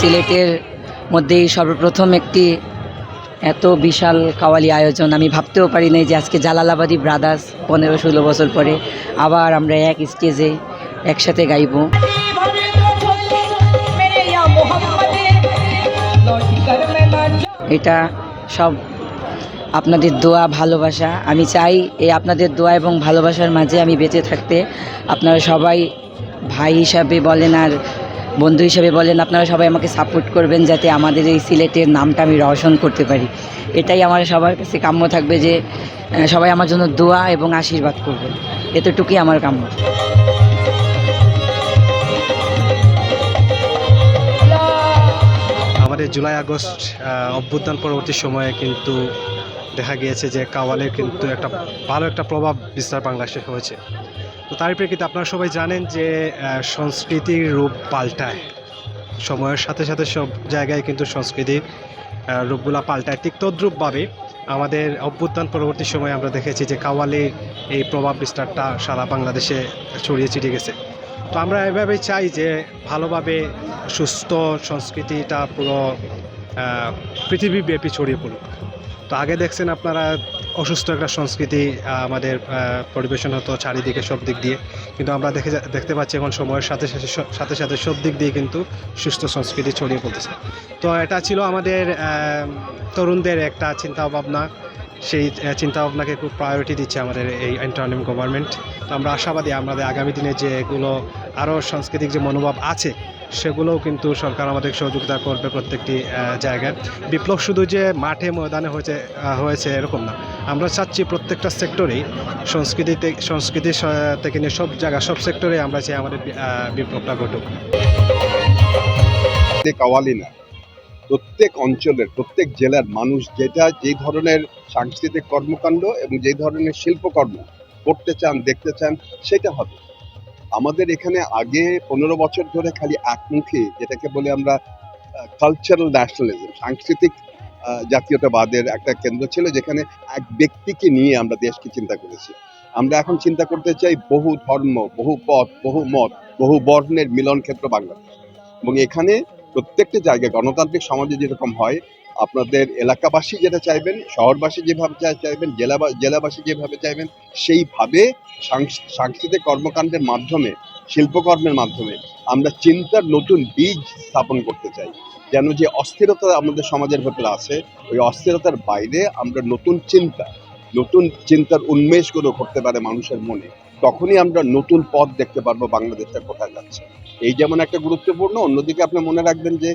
সিলেটের মধ্যেই সর্বপ্রথম একটি এত বিশাল কাওয়ালি আয়োজন। আমি ভাবতেও পারি নাই যে আজকে জালালাবাদি ব্রাদার্স পনেরো ষোলো বছর পরে আবার আমরা এক স্টেজে একসাথে গাইবো। এটা সব আপনাদের দোয়া, ভালোবাসা। আমি চাই এই আপনাদের দোয়া এবং ভালোবাসার মাঝে আমি বেঁচে থাকতে আপনারা সবাই ভাই হিসাবে বলেন আর বন্ধু হিসেবে বলেন, আপনারা সবাই আমাকে সাপোর্ট করবেন যাতে আমাদের এই সিলেটের নামটা আমি রওশন করতে পারি। এটাই আমার সবার কাছে কাম্য থাকবে যে সবাই আমার জন্য দোয়া এবং আশীর্বাদ করবেন। এতটুকুই আমার কাম্য। আমাদের জুলাই আগস্ট অভ্যুত্থান পরবর্তী সময়ে কিন্তু দেখা গিয়েছে যে কাওয়ালের কিন্তু একটা ভালো একটা প্রভাব বিস্তার বাংলাদেশে হয়েছে। তো তার প্রেক্ষিতে আপনারা সবাই জানেন যে সংস্কৃতির রূপ পাল্টায়। সময়ের সাথে সাথে সব জায়গায় কিন্তু সংস্কৃতির রূপগুলা পাল্টায়। ঠিক তদ্রূপভাবে আমাদের অভ্যুত্থান পরবর্তী সময়ে আমরা দেখেছি যে, কাওয়ালির এই প্রভাব বিস্তারটা সারা বাংলাদেশে ছড়িয়ে ছিটিয়ে গেছে। তো আমরা এভাবেই চাই যে, ভালোভাবে সুস্থ সংস্কৃতিটা পুরো পৃথিবীব্যাপী ছড়িয়ে পড়ুক। তো আগে দেখছেন আপনারা অসুস্থ একটা সংস্কৃতি আমাদের পরিবেশন হতো চারিদিকে সব দিক দিয়ে। কিন্তু আমরা দেখে দেখতে পাচ্ছি এখন সময়ের সাথে সাথে সাথে সাথে সব দিক দিয়ে কিন্তু সুস্থ সংস্কৃতি ছড়িয়ে পড়তেছে। তো এটা ছিল আমাদের তরুণদের একটা চিন্তা ভাবনা সেই আহ, চিন্তা ভাবনাকে খুব প্রায়োরিটি দিচ্ছে আমাদের এই ইন্টারনিম গভর্নমেন্ট তো আমরা আশাবাদী আমাদের আগামী দিনে যে এগুলো আরও সাংস্কৃতিক যে মনোভাব আছে সেগুলোও কিন্তু সরকার আমাদের সহযোগিতা করবে প্রত্যেকটি জায়গায়। বিপ্লব শুধু যে মাঠে ময়দানে হয়েছে হয়েছে এরকম না। আমরা চাচ্ছি প্রত্যেকটা সেক্টরেই সংস্কৃতিতে সংস্কৃতির স- থেকে নিয়ে সব জায়গা সব সেক্টরে আমরা চাই আমাদের বিপ্লবটা ঘটুক। কাওয়ালি না, প্রত্যেক অঞ্চলের, প্রত্যেক জেলার মানুষ যেটা যেই ধরনের সাংস্কৃতিক কর্মকাণ্ড এবং যেই ধরনের শিল্পকর্ম করতে চান, দেখতে চান, সেটা হবে। আমাদের এখানে আগে পনেরো বছর ধরে খালি একমুখী, যেটাকে বলে আমরা কালচারাল ন্যাশনালিজম সাংস্কৃতিক জাতীয়তাবাদের একটা কেন্দ্র ছিল যেখানে এক ব্যক্তিকে নিয়ে আমরা দেশকে চিন্তা করেছি। আমরা এখন চিন্তা করতে চাই বহু ধর্ম, বহু পথ, বহু মত, বহু বর্ণের মিলন ক্ষেত্র বাংলাদেশ। এবং এখানে প্রত্যেকটা জায়গায় গণতান্ত্রিক সমাজে যেরকম হয়, আপনাদের এলাকাবাসী যেটা চাইবেন, শহরবাসী যেভাবে চাই- চাইবেন, জেলা জেলাবাসী যেভাবে চাইবেন, সেইভাবে সাংস- সাংস্কৃতিক কর্মকাণ্ডের মাধ্যমে, শিল্পকর্মের মাধ্যমে আমরা চিন্তার নতুন বীজ স্থাপন করতে চাই। যেন যে অস্থিরতা আমাদের সমাজের ভেতরে আছে, ওই অস্থিরতার বাইরে আমরা নতুন চিন্তা নতুন চিন্তার উন্মেষগুলো করতে পারে মানুষের মনে, তখনই আমরা নতুন পথ দেখতে পারব বাংলাদেশটা কোথায় যাচ্ছে। এই যেমন একটা গুরুত্বপূর্ণ, অন্যদিকে আপনি মনে রাখবেন যে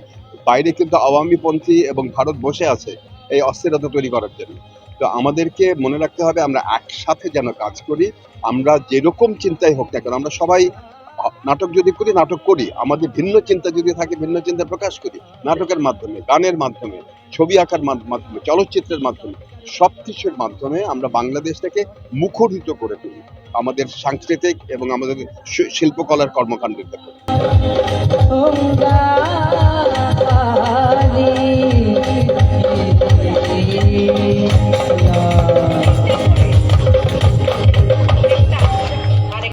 বাইরে কিন্তু আওয়ামীপন্থী এবং ভারত বসে আছে এই অস্থিরতা তৈরি করার জন্য। তো আমাদেরকে মনে রাখতে হবে আমরা একসাথে যেন কাজ করি, আমরা যেরকম চিন্তাই হোক না কেন, আমরা সবাই নাটক যদি করি, নাটক করি। আমাদের ভিন্ন চিন্তা যদি থাকে, ভিন্ন চিন্তা প্রকাশ করি। নাটকের মাধ্যমে, গানের মাধ্যমে, ছবি আঁকার মাধ- মাধ্যমে, চলচ্চিত্রের মাধ্যমে সব কিছুর মাধ্যমে আমরা বাংলাদেশটাকে মুখরিত করে তুলি। আমাদের সাংস্কৃতিক এবং আমাদের শিল্পকলার কর্মকাণ্ডের ক্ষেত্রে.